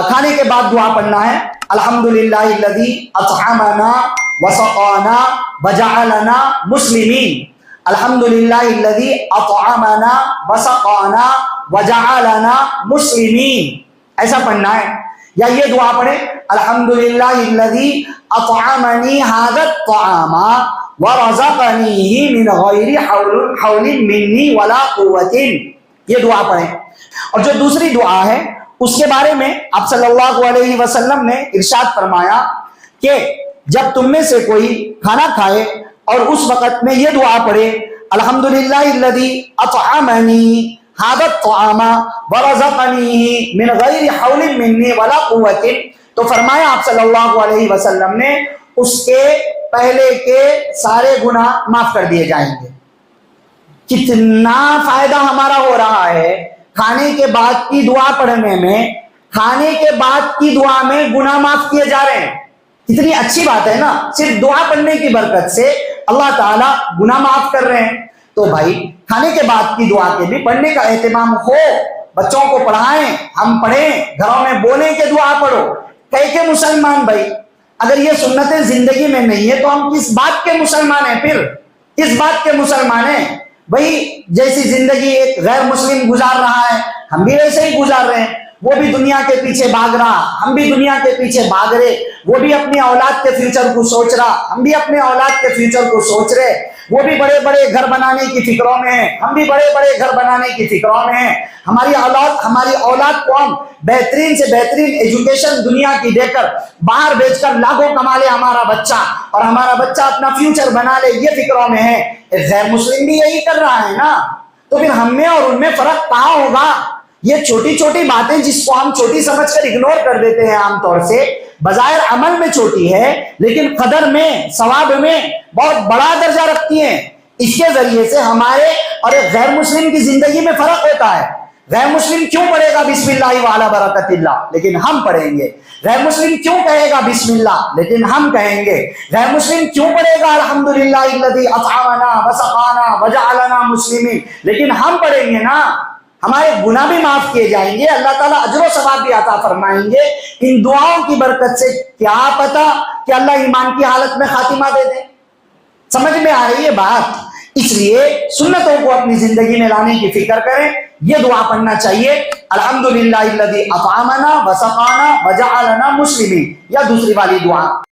खाने के बाद दुआ पढ़ना है। अल्हम्दुलिल्लाहिल्लज़ी अत'अमना वसक़ाना वजअलना मुस्लिमीन। अल्हम्दुलिल्लाहिल्लज़ी अत'अमना वसक़ाना मुस्लिमीन। ऐसा पढ़ना है। या ये दुआ पढ़े। वला ये दुआ पढ़ें। और जो दूसरी दुआ है उसके बारे में आप सल्लल्लाहु अलैहि वसल्लम ने इरशाद फरमाया कि जब तुम में से कोई खाना खाए और उस वक्त में ये दुआ पढ़े वला तो फरमाया आप सल्लल्लाहु अलैहि वसल्लम ने, उसके पहले के सारे गुना माफ़ कर दिए जाएँगे। कितना फ़ायदा हमारा हो रहा है खाने के बाद की दुआ पढ़ने में, खाने के बाद की दुआ में गुना माफ़ किए जा रहे हैं। कितनी अच्छी बात है ना? सिर्फ़ दुआ पढ़ने की बरकत से अल्लाह ताला गुना माफ़ कर रहे हैं। तो भाई, खाने के बाद की दुआ के भी पढ़ने का एहतमाम हो। बच्चों को पढ़ाएँ, हम पढ़ें, घरों में बोले के दुआ पढ़ो। कह के मुसलमान भाई, अगर ये सुन्नतें ज़िंदगी में नहीं है तो हम किस बात के मुसलमान हैं फिर? किस बात के मुसलमान हैं? भाई, जैसी ज़िंदगी एक गैर मुस्लिम गुजार रहा है, हम भी वैसे ही गुजार रहे हैं। वो भी दुनिया के पीछे भाग रहा, हम भी दुनिया के पीछे भाग रहे। वो भी अपनी औलाद के फ्यूचर को सोच रहा, हम भी अपने औलाद के फ्यूचर को सोच रहे। वो भी बड़े बड़े घर बनाने की फिक्रों में है। हम भी बड़े बड़े घर बनाने की फिक्रों में है। हमारी औलाद हमारी औलाद को हम बेहतरीन से बेहतरीन एजुकेशन दुनिया की देकर बाहर भेजकर लाखों कमा ले हमारा बच्चा। और हमारा बच्चा अपना फ्यूचर बना ले, ये फिक्रों में है। गैर मुस्लिम भी यही कर रहा है ना? तो फिर हमें और उनमें फ़र्क कहा होगा? ये छोटी छोटी बातें जिसको हम छोटी समझकर इग्नोर कर देते हैं आमतौर से बजायर अमल में छोटी है, लेकिन कदर में, सवाब में बहुत बड़ा दर्जा रखती हैं। इसके ज़रिए से हमारे और गैर मुस्लिम की ज़िंदगी में फ़र्क होता है। गैर मुस्लिम क्यों पढ़ेगा बिस्मिल्लाह वाला बरकतिल्ला लेकिन हम पढ़ेंगे। गैर मुस्लिम क्यों कहेगा बिस्मिल्लाह? लेकिन हम कहेंगे। गैर मुस्लिम क्यों पढ़ेगा? अत'अमना वसक़ाना वजअलना मुस्लिमीन। लेकिन हम पढ़ेंगे ना हमारे गुना भी माफ़ किए जाएँगे, अल्लाह ताला अजर सवाब भी आता फरमाएँगे इन दुआओं की बरकत से क्या पता कि अल्लाह ईमान की हालत में खातिमा दे दे। समझ में आ रही है बात? इसलिए सुन्नतों को अपनी ज़िंदगी में लाने की फ़िक्र करें यह दुआ पढ़ना चाहिए अल्हम्दुलिल्लाह अत'अमना वसक़ाना वजअलना मुस्लिमीन। या दूसरी वाली दुआ।